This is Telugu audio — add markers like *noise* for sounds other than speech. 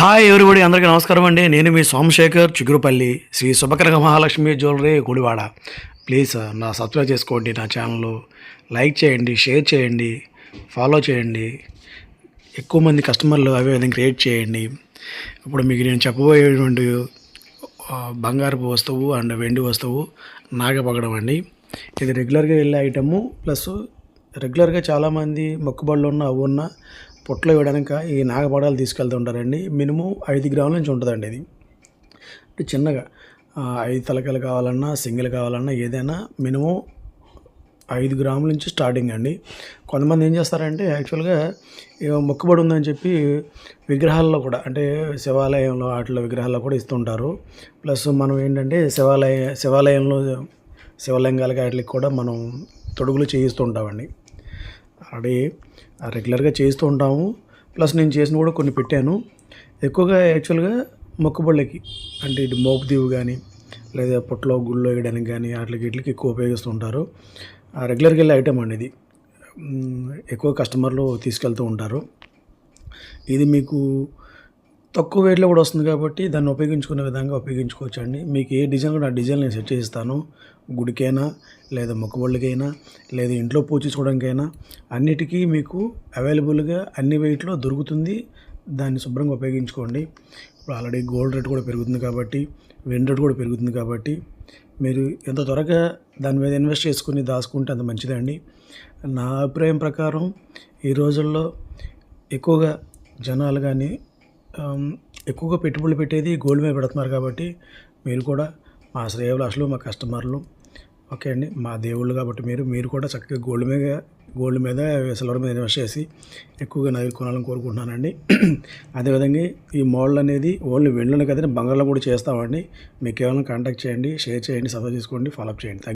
హాయ్ ఎవరిబడి అందరికీ నమస్కారం అండి. నేను మీ సోమశేఖర్ చిగురుపల్లి శ్రీ శుభకరగ Mahalakshmi jewellery Gudivada. Please uh, నా సబ్స్క్రైబ్ చేసుకోండి నా ఛానల్ లైక్ చేయండి షేర్ చేయండి ఫాలో చేయండి. ఎక్కువ మంది కస్టమర్లు అవే విధంగా క్రియేట్ చేయండి. ఇప్పుడు మీకు నేను చెప్పబోయేటువంటి uh, బంగారపు వస్తువు అండ్ వెండి వస్తువు నాగపగడం అండి. ఇది రెగ్యులర్గా వెళ్ళే ఐటము ప్లస్ రెగ్యులర్గా చాలామంది మొక్కుబడులు ఉన్న అవి ఉన్న పొట్టలో వేయడానికి ఈ నాగపాడాలు తీసుకెళ్తూ ఉంటారండి. మినిమం ఐదు గ్రాముల నుంచి ఉంటుందండి ఇది. అంటే చిన్నగా ఐదు తలకాయలు కావాలన్నా సింగిల్ కావాలన్నా ఏదైనా మినిమం ఐదు గ్రాముల నుంచి స్టార్టింగ్ అండి. కొంతమంది ఏం చేస్తారంటే యాక్చువల్గా మొక్కుబడి ఉందని చెప్పి విగ్రహాల్లో కూడా అంటే శివాలయంలో వాటిలో విగ్రహాల్లో కూడా ఇస్తుంటారు. ప్లస్ మనం ఏంటంటే శివాలయ శివాలయంలో శివలింగాలకి వాటికి కూడా మనం తొడుగులు చేయిస్తూ ఉంటామండి ఆల్రెడీ రెగ్యులర్గా చేస్తూ ఉంటాము. ప్లస్ నేను చేసిన కూడా కొన్ని పెట్టాను. ఎక్కువగా యాక్చువల్గా మొక్కుబళ్ళకి అంటే ఇటు మోపుదీవు కానీ లేదా పొట్టలో గుళ్ళో వేయడానికి కానీ వాటికి వీటికి ఎక్కువ ఉపయోగిస్తూ ఉంటారు. ఆ రెగ్యులర్గా వెళ్ళే ఐటెం అండి ఇది. ఎక్కువ కస్టమర్లు తీసుకెళ్తూ ఉంటారు. ఇది మీకు తక్కువ వెయిట్లో కూడా వస్తుంది కాబట్టి దాన్ని ఉపయోగించుకునే విధంగా ఉపయోగించుకోవచ్చు అండి మీకు ఏ డిజైన్ కూడా ఆ డిజైన్ నేను సెట్ చేస్తాను. గుడికైనా లేదా మొక్కబళ్ళకైనా లేదా ఇంట్లో పూజ చేసుకోవడానికైనా అన్నిటికీ మీకు అవైలబుల్గా అన్ని వెయిట్లో దొరుకుతుంది. దాన్ని శుభ్రంగా ఉపయోగించుకోండి. ఇప్పుడు ఆల్రెడీ గోల్డ్ రేట్ కూడా పెరుగుతుంది కాబట్టి వెండి రేట్ కూడా పెరుగుతుంది కాబట్టి మీరు ఎంత త్వరగా దాని మీద ఇన్వెస్ట్ చేసుకుని దాచుకుంటే అంత మంచిదండి. నా అభిప్రాయం ప్రకారం ఈ రోజుల్లో ఎక్కువగా జనాలు కానీ ఎక్కువగా పెట్టుబడులు పెట్టేది గోల్డ్ మీద పెడుతున్నారు కాబట్టి మీరు కూడా మా శ్రేయభిలాషులు మా కస్టమర్లు ఓకే అండి? మా దేవుళ్ళు కాబట్టి మీరు మీరు కూడా చక్కగా గోల్డ్ మీద గోల్డ్ మీద సిల్వర్ మీద ఇన్వెస్ట్ చేసి ఎక్కువగా నగలు కొనాలని కోరుకుంటున్నానండి. *clears throat* అదేవిధంగా ఈ మోడల్ అనేది ఓన్లీ వెళ్ళిన కదండి బంగారంలో కూడా చేస్తామండి. మీకు కేవలం కాంటాక్ట్ చేయండి షేర్ చేయండి సబ్స్క్రైబ్ చేసుకోండి ఫాలోఅప్ చేయండి. థ్యాంక్